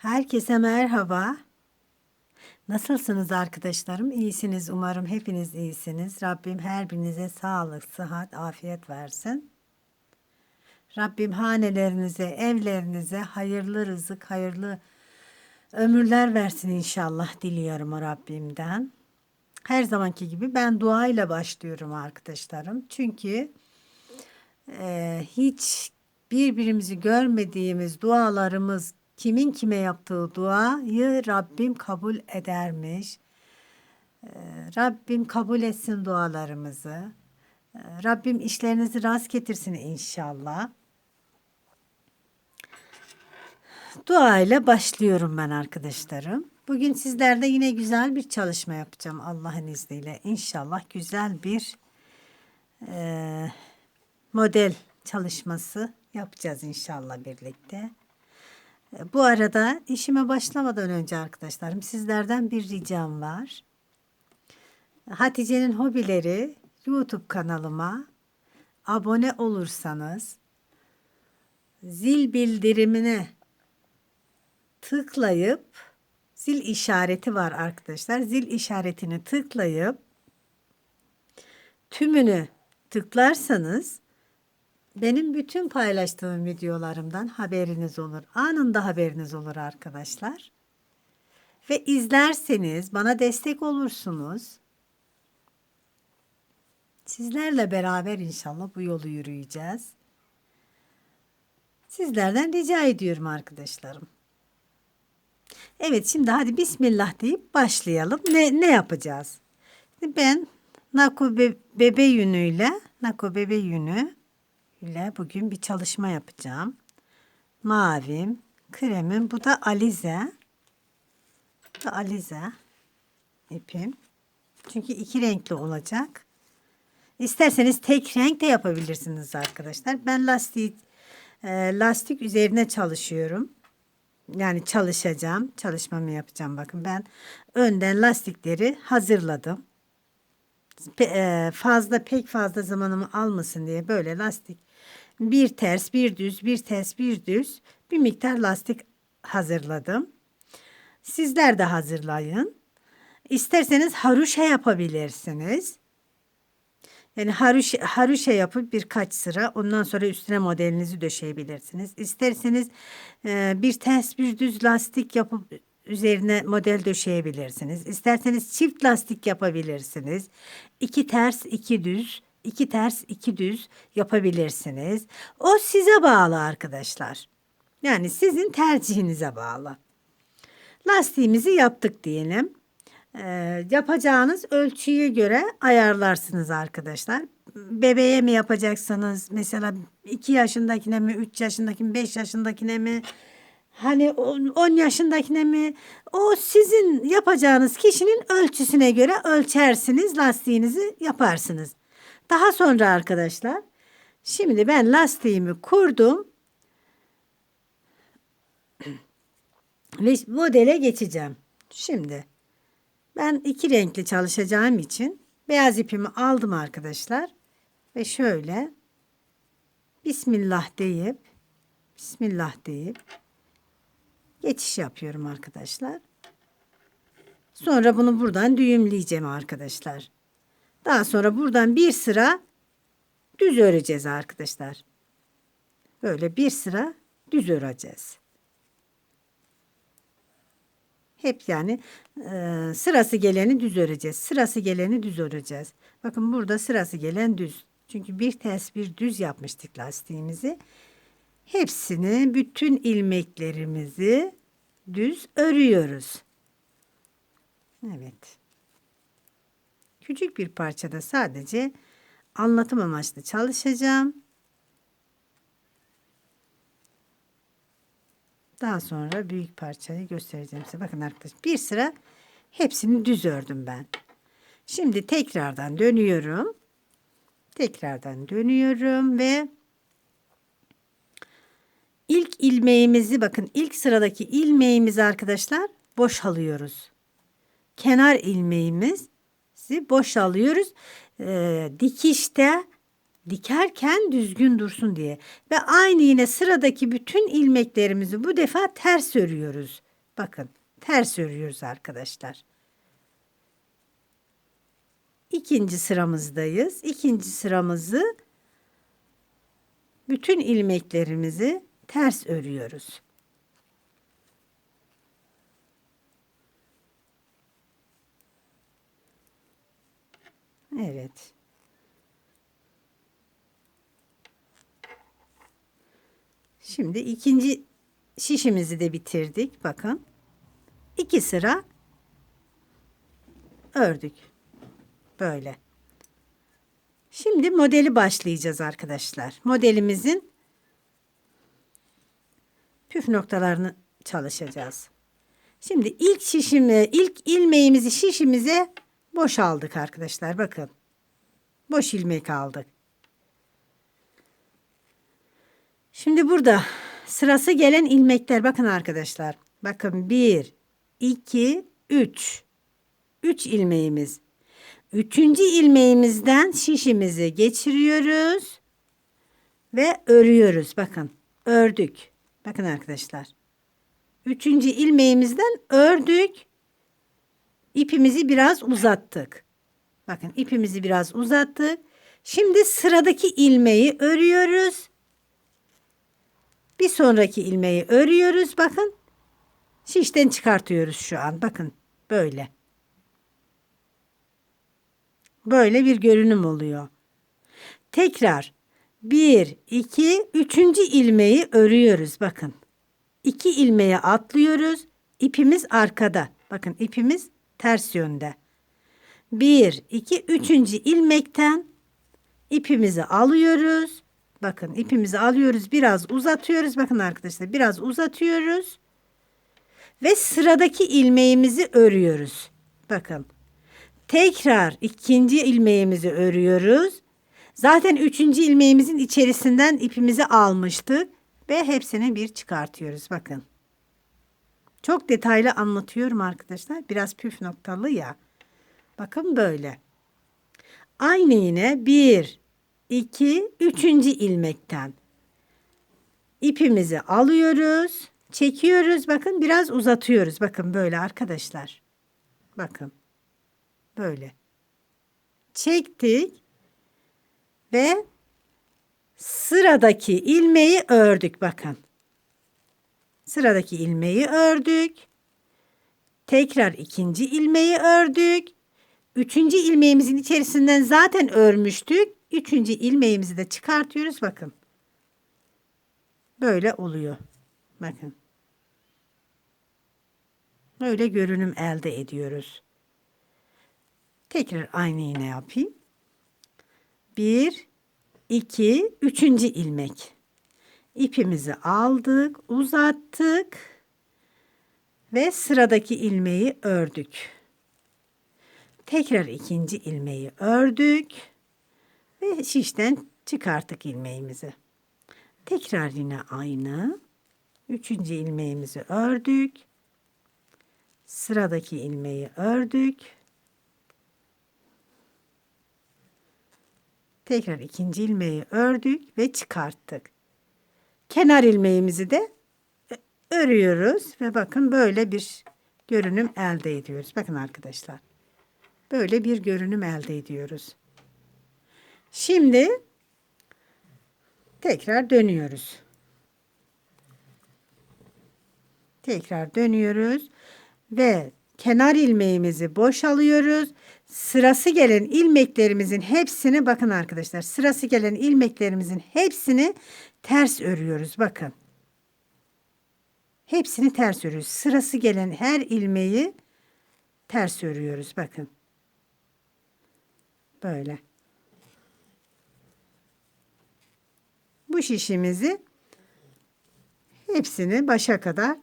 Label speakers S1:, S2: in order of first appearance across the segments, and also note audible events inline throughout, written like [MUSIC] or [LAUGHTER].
S1: Herkese merhaba. Nasılsınız arkadaşlarım? İyisiniz umarım hepiniz iyisiniz. Rabbim her birinize sağlık, sıhhat, afiyet versin. Rabbim hanelerinize, evlerinize hayırlı rızık, hayırlı ömürler versin inşallah diliyorum Rabbimden. Her zamanki gibi ben duayla başlıyorum arkadaşlarım. Çünkü e, hiç birbirimizi görmediğimiz dualarımız kimin kime yaptığı duayı Rabbim kabul edermiş. E, Rabbim kabul etsin dualarımızı. E, Rabbim işlerinizi rast getirsin inşallah. Dua ile başlıyorum ben arkadaşlarım. Bugün sizlerde yine güzel bir çalışma yapacağım Allah'ın izniyle. İnşallah güzel bir e, model çalışması yapacağız inşallah birlikte. Bu arada işime başlamadan önce arkadaşlarım sizlerden bir ricam var. Hatice'nin hobileri YouTube kanalıma abone olursanız zil bildirimine tıklayıp zil işareti var arkadaşlar. Zil işaretini tıklayıp tümünü tıklarsanız benim bütün paylaştığım videolarımdan haberiniz olur. Anında haberiniz olur arkadaşlar. Ve izlerseniz bana destek olursunuz. Sizlerle beraber inşallah bu yolu yürüyeceğiz. Sizlerden rica ediyorum arkadaşlarım. Evet şimdi hadi Bismillah deyip başlayalım. Ne, ne yapacağız? Ben Nako be, bebe yünüyle Nako bebe yünü ile bugün bir çalışma yapacağım. Mavim, kremim. Bu da alize. Bu da alize ipim. Çünkü iki renkli olacak. İsterseniz tek renk de yapabilirsiniz arkadaşlar. Ben lastik e, lastik üzerine çalışıyorum. Yani çalışacağım. Çalışmamı yapacağım. Bakın ben önden lastikleri hazırladım. Pe- e, fazla pek fazla zamanımı almasın diye böyle lastik bir ters bir düz bir ters bir düz bir miktar lastik hazırladım. Sizler de hazırlayın. İsterseniz haruşa yapabilirsiniz. Yani haruş, haruşa yapıp birkaç sıra ondan sonra üstüne modelinizi döşeyebilirsiniz. İsterseniz e, bir ters bir düz lastik yapıp üzerine model döşeyebilirsiniz. İsterseniz çift lastik yapabilirsiniz. İki ters iki düz, iki ters iki düz yapabilirsiniz. O size bağlı arkadaşlar. Yani sizin tercihinize bağlı. Lastiğimizi yaptık diyelim. Ee, yapacağınız ölçüye göre ayarlarsınız arkadaşlar. Bebeğe mi yapacaksınız? Mesela 2 yaşındakine mi, 3 yaşındakine mi, 5 yaşındakine mi? Hani 10 yaşındakine mi? O sizin yapacağınız kişinin ölçüsüne göre ölçersiniz, lastiğinizi yaparsınız. Daha sonra arkadaşlar, şimdi ben lastiğimi kurdum. [CLEARS THROAT] Ve modele geçeceğim. Şimdi ben iki renkli çalışacağım için beyaz ipimi aldım arkadaşlar. Ve şöyle Bismillah deyip Bismillah deyip geçiş yapıyorum arkadaşlar. Sonra bunu buradan düğümleyeceğim arkadaşlar. Daha sonra buradan bir sıra düz öreceğiz arkadaşlar. Böyle bir sıra düz öreceğiz. Hep yani e, sırası geleni düz öreceğiz. Sırası geleni düz öreceğiz. Bakın burada sırası gelen düz. Çünkü bir ters bir düz yapmıştık lastiğimizi. Hepsini bütün ilmeklerimizi düz örüyoruz. Evet. Küçük bir parçada sadece anlatım amaçlı çalışacağım. Daha sonra büyük parçayı göstereceğim size. Bakın arkadaşlar bir sıra hepsini düz ördüm ben. Şimdi tekrardan dönüyorum. Tekrardan dönüyorum ve ilk ilmeğimizi bakın ilk sıradaki ilmeğimizi arkadaşlar boş alıyoruz. Kenar ilmeğimizi boş alıyoruz. Ee, dikişte dikerken düzgün dursun diye. Ve aynı yine sıradaki bütün ilmeklerimizi bu defa ters örüyoruz. Bakın ters örüyoruz arkadaşlar. İkinci sıramızdayız. İkinci sıramızı bütün ilmeklerimizi ters örüyoruz. Evet. Şimdi ikinci şişimizi de bitirdik. Bakın. İki sıra ördük. Böyle. Şimdi modeli başlayacağız arkadaşlar. Modelimizin püf noktalarını çalışacağız. Şimdi ilk şişimi, ilk ilmeğimizi şişimize boşaldık arkadaşlar. Bakın. Boş ilmek aldık. Şimdi burada sırası gelen ilmekler bakın arkadaşlar. Bakın 1, 2, 3. 3 ilmeğimiz. Üçüncü ilmeğimizden şişimizi geçiriyoruz ve örüyoruz. Bakın ördük. Bakın arkadaşlar. Üçüncü ilmeğimizden ördük. İpimizi biraz uzattık. Bakın ipimizi biraz uzattık. Şimdi sıradaki ilmeği örüyoruz. Bir sonraki ilmeği örüyoruz. Bakın. Şişten çıkartıyoruz şu an. Bakın böyle. Böyle bir görünüm oluyor. Tekrar bir, iki, üçüncü ilmeği örüyoruz. Bakın. İki ilmeğe atlıyoruz. İpimiz arkada. Bakın ipimiz ters yönde. Bir, iki, üçüncü ilmekten ipimizi alıyoruz. Bakın ipimizi alıyoruz. Biraz uzatıyoruz. Bakın arkadaşlar biraz uzatıyoruz. Ve sıradaki ilmeğimizi örüyoruz. Bakın. Tekrar ikinci ilmeğimizi örüyoruz. Zaten üçüncü ilmeğimizin içerisinden ipimizi almıştık. Ve hepsini bir çıkartıyoruz. Bakın. Çok detaylı anlatıyorum arkadaşlar. Biraz püf noktalı ya. Bakın böyle. Aynı yine bir, iki, üçüncü ilmekten ipimizi alıyoruz, çekiyoruz. Bakın biraz uzatıyoruz. Bakın böyle arkadaşlar. Bakın. Böyle. Çektik ve sıradaki ilmeği ördük bakın. Sıradaki ilmeği ördük. Tekrar ikinci ilmeği ördük. Üçüncü ilmeğimizin içerisinden zaten örmüştük. Üçüncü ilmeğimizi de çıkartıyoruz. Bakın. Böyle oluyor. Bakın. Böyle görünüm elde ediyoruz. Tekrar aynı iğne yapayım. Bir, iki, üçüncü ilmek. İpimizi aldık, uzattık ve sıradaki ilmeği ördük. Tekrar ikinci ilmeği ördük ve şişten çıkarttık ilmeğimizi. Tekrar yine aynı. Üçüncü ilmeğimizi ördük. Sıradaki ilmeği ördük. Tekrar ikinci ilmeği ördük ve çıkarttık. Kenar ilmeğimizi de örüyoruz ve bakın böyle bir görünüm elde ediyoruz. Bakın arkadaşlar. Böyle bir görünüm elde ediyoruz. Şimdi tekrar dönüyoruz. Tekrar dönüyoruz ve kenar ilmeğimizi boşalıyoruz. Sırası gelen ilmeklerimizin hepsini bakın arkadaşlar. Sırası gelen ilmeklerimizin hepsini ters örüyoruz. Bakın. Hepsini ters örüyoruz. Sırası gelen her ilmeği ters örüyoruz. Bakın. Böyle. Bu şişimizi hepsini başa kadar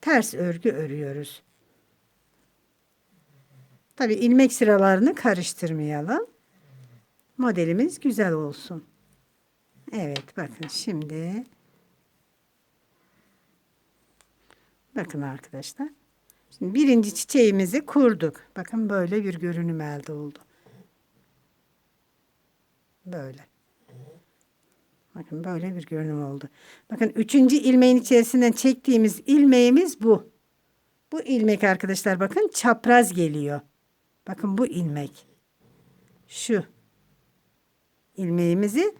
S1: ters örgü örüyoruz. Tabi ilmek sıralarını karıştırmayalım. Modelimiz güzel olsun. Evet bakın şimdi bakın arkadaşlar. Şimdi birinci çiçeğimizi kurduk. Bakın böyle bir görünüm elde oldu. Böyle. Bakın böyle bir görünüm oldu. Bakın üçüncü ilmeğin içerisinden çektiğimiz ilmeğimiz bu. Bu ilmek arkadaşlar bakın çapraz geliyor. Bakın bu ilmek. Şu ilmeğimizi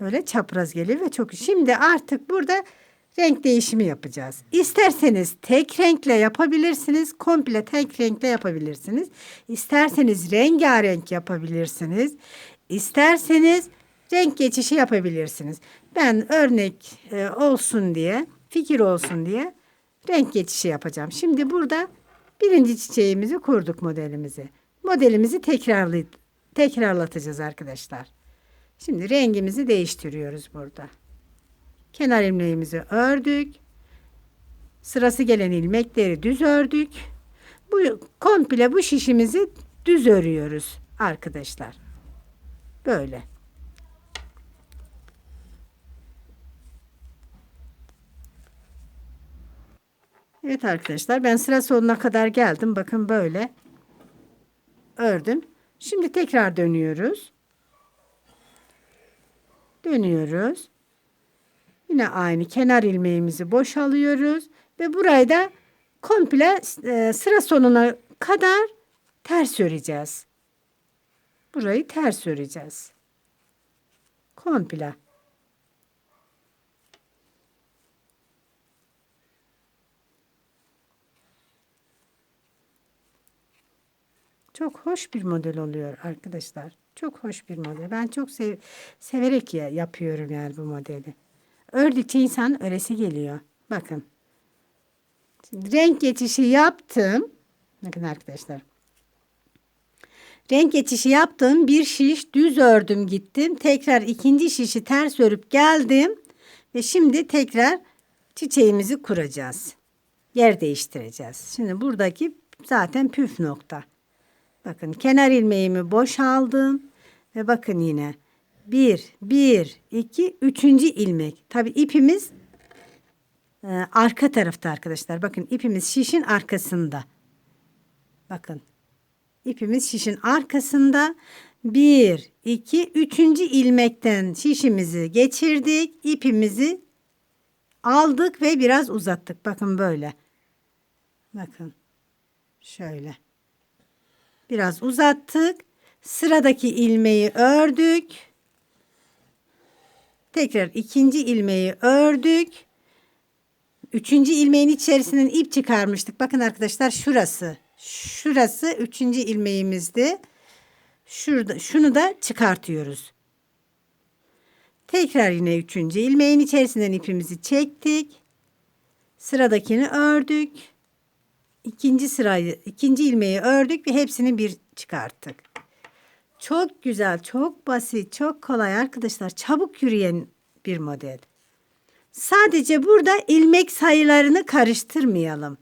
S1: böyle çapraz geliyor ve çok şimdi artık burada renk değişimi yapacağız. İsterseniz tek renkle yapabilirsiniz. Komple tek renkle yapabilirsiniz. İsterseniz rengarenk yapabilirsiniz. İsterseniz renk geçişi yapabilirsiniz. Ben örnek e, olsun diye, fikir olsun diye renk geçişi yapacağım. Şimdi burada birinci çiçeğimizi kurduk modelimizi. Modelimizi tekrarlı, tekrarlatacağız arkadaşlar. Şimdi rengimizi değiştiriyoruz burada. Kenar ilmeğimizi ördük. Sırası gelen ilmekleri düz ördük. Bu komple bu şişimizi düz örüyoruz arkadaşlar. Böyle. Evet arkadaşlar ben sıra sonuna kadar geldim. Bakın böyle ördüm. Şimdi tekrar dönüyoruz. Dönüyoruz. Yine aynı kenar ilmeğimizi boşalıyoruz ve burayı da komple e, sıra sonuna kadar ters öreceğiz. Burayı ters öreceğiz. Komple. Çok hoş bir model oluyor arkadaşlar. Çok hoş bir model. Ben çok sev severek ya yapıyorum yani bu modeli. Ördükçe insan öresi geliyor. Bakın. Şimdi renk geçişi yaptım. Bakın arkadaşlar. Renk geçişi yaptım. Bir şiş düz ördüm gittim. Tekrar ikinci şişi ters örüp geldim. Ve şimdi tekrar çiçeğimizi kuracağız. Yer değiştireceğiz. Şimdi buradaki zaten püf nokta. Bakın kenar ilmeğimi boşaldım. Ve bakın yine. Bir, bir, iki, üçüncü ilmek. Tabi ipimiz e, arka tarafta arkadaşlar. Bakın ipimiz şişin arkasında. Bakın. ipimiz şişin arkasında. Bir, iki, üçüncü ilmekten şişimizi geçirdik. ipimizi aldık ve biraz uzattık. Bakın böyle. Bakın. Şöyle. Biraz uzattık. Sıradaki ilmeği ördük. Tekrar ikinci ilmeği ördük. Üçüncü ilmeğin içerisinden ip çıkarmıştık. Bakın arkadaşlar şurası. Şurası üçüncü ilmeğimizdi. Şurada, şunu da çıkartıyoruz. Tekrar yine üçüncü ilmeğin içerisinden ipimizi çektik. Sıradakini ördük. İkinci sırayı, ikinci ilmeği ördük ve hepsini bir çıkarttık. Çok güzel, çok basit, çok kolay arkadaşlar. Çabuk yürüyen bir model. Sadece burada ilmek sayılarını karıştırmayalım.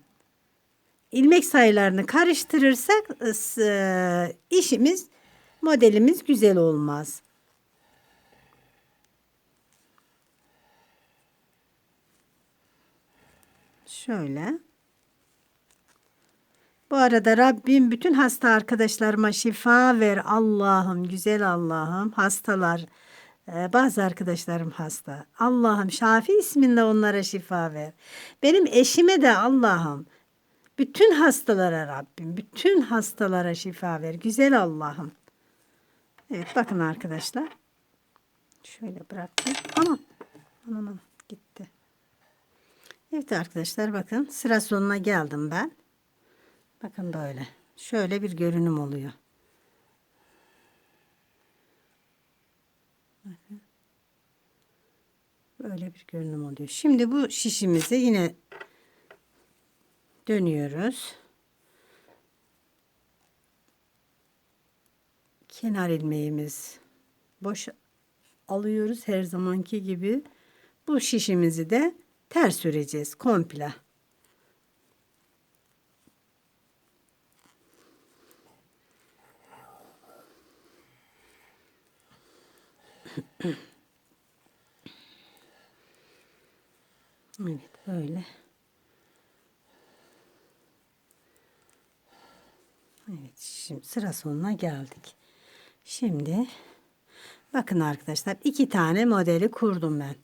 S1: İlmek sayılarını karıştırırsak e, işimiz, modelimiz güzel olmaz. Şöyle. Bu arada Rabbim bütün hasta arkadaşlarıma şifa ver. Allah'ım güzel Allah'ım. Hastalar e, bazı arkadaşlarım hasta. Allah'ım Şafi isminle onlara şifa ver. Benim eşime de Allah'ım bütün hastalara Rabbim bütün hastalara şifa ver. Güzel Allah'ım. Evet bakın arkadaşlar. Şöyle bıraktım. Aman aman aman gitti. Evet arkadaşlar bakın sıra sonuna geldim ben Bakın böyle. Şöyle bir görünüm oluyor. Böyle bir görünüm oluyor. Şimdi bu şişimizi yine dönüyoruz. Kenar ilmeğimiz boş alıyoruz her zamanki gibi. Bu şişimizi de ters öreceğiz komple. [CLEARS THROAT] evet böyle. Evet şimdi sıra sonuna geldik. Şimdi bakın arkadaşlar iki tane modeli kurdum ben.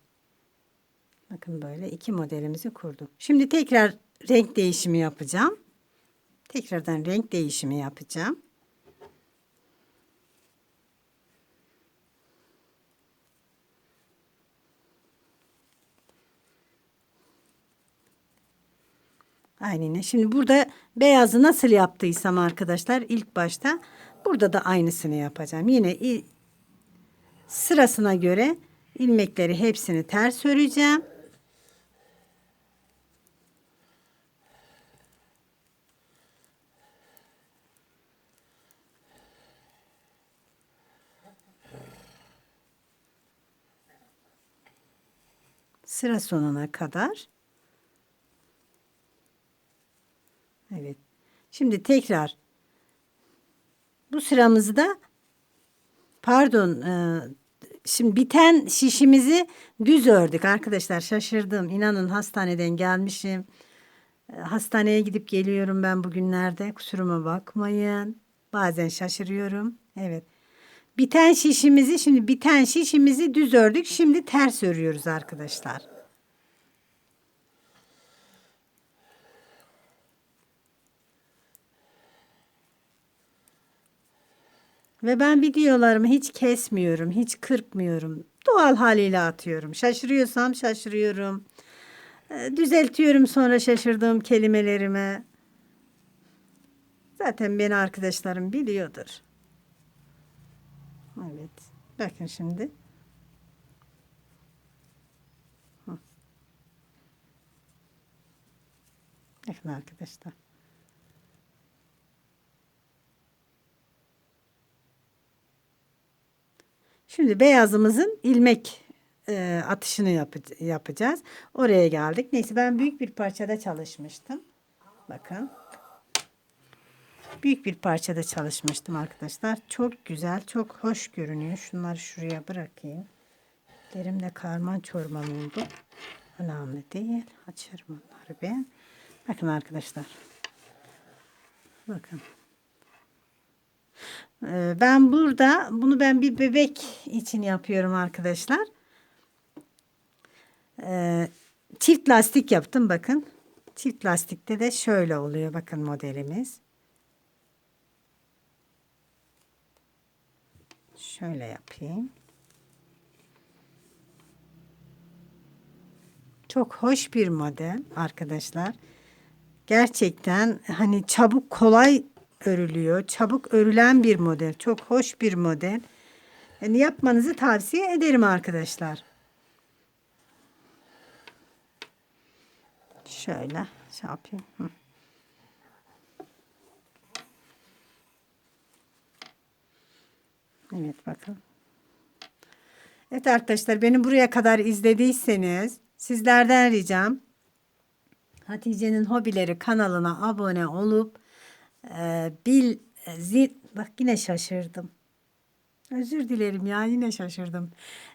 S1: Bakın böyle iki modelimizi kurdum. Şimdi tekrar renk değişimi yapacağım. Tekrardan renk değişimi yapacağım. Aynen. Şimdi burada beyazı nasıl yaptıysam arkadaşlar ilk başta burada da aynısını yapacağım. Yine sırasına göre ilmekleri hepsini ters öreceğim. Sıra sonuna kadar. Evet. Şimdi tekrar. Bu sıramızı da pardon e, şimdi biten şişimizi düz ördük. Arkadaşlar şaşırdım. İnanın hastaneden gelmişim. E, hastaneye gidip geliyorum ben bugünlerde. Kusuruma bakmayın. Bazen şaşırıyorum. Evet. Biten şişimizi şimdi biten şişimizi düz ördük. Şimdi ters örüyoruz arkadaşlar. Ve ben videolarımı hiç kesmiyorum, hiç kırpmıyorum. Doğal haliyle atıyorum. Şaşırıyorsam şaşırıyorum. Ee, Düzeltiyorum sonra şaşırdığım kelimelerime. Zaten beni arkadaşlarım biliyordur. Evet. Bakın şimdi. Bakın arkadaşlar. Şimdi beyazımızın ilmek e, atışını yapı- yapacağız. Oraya geldik. Neyse ben büyük bir parçada çalışmıştım. Bakın. Büyük bir parçada çalışmıştım arkadaşlar. Çok güzel, çok hoş görünüyor. Şunları şuraya bırakayım. Elimde karman çorman oldu. Önemli değil. Açarım onları ben. Bakın arkadaşlar. Bakın. Ee, Ben burada bunu ben bir bebek için yapıyorum arkadaşlar. Ee, Çift lastik yaptım bakın. Çift lastikte de şöyle oluyor bakın modelimiz. Şöyle yapayım. Çok hoş bir model arkadaşlar. Gerçekten hani çabuk kolay örülüyor. Çabuk örülen bir model. Çok hoş bir model. Yani yapmanızı tavsiye ederim arkadaşlar. Şöyle şey yapayım. Hı. Evet bakın. Evet arkadaşlar beni buraya kadar izlediyseniz sizlerden ricam Hatice'nin hobileri kanalına abone olup e, bil e, zil bak yine şaşırdım. Özür dilerim ya yine şaşırdım.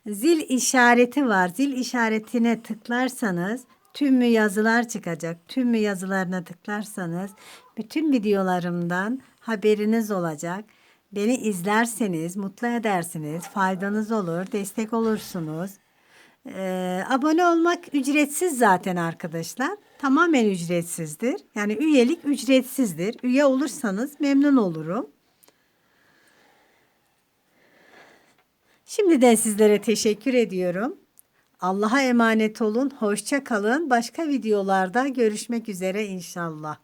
S1: Zil işareti var. Zil işaretine tıklarsanız tüm yazılar çıkacak. Tüm yazılarına tıklarsanız bütün videolarımdan haberiniz olacak. Beni izlerseniz mutlu edersiniz. Faydanız olur. Destek olursunuz. Ee, abone olmak ücretsiz zaten arkadaşlar. Tamamen ücretsizdir. Yani üyelik ücretsizdir. Üye olursanız memnun olurum. Şimdiden sizlere teşekkür ediyorum. Allah'a emanet olun. Hoşça kalın. Başka videolarda görüşmek üzere inşallah.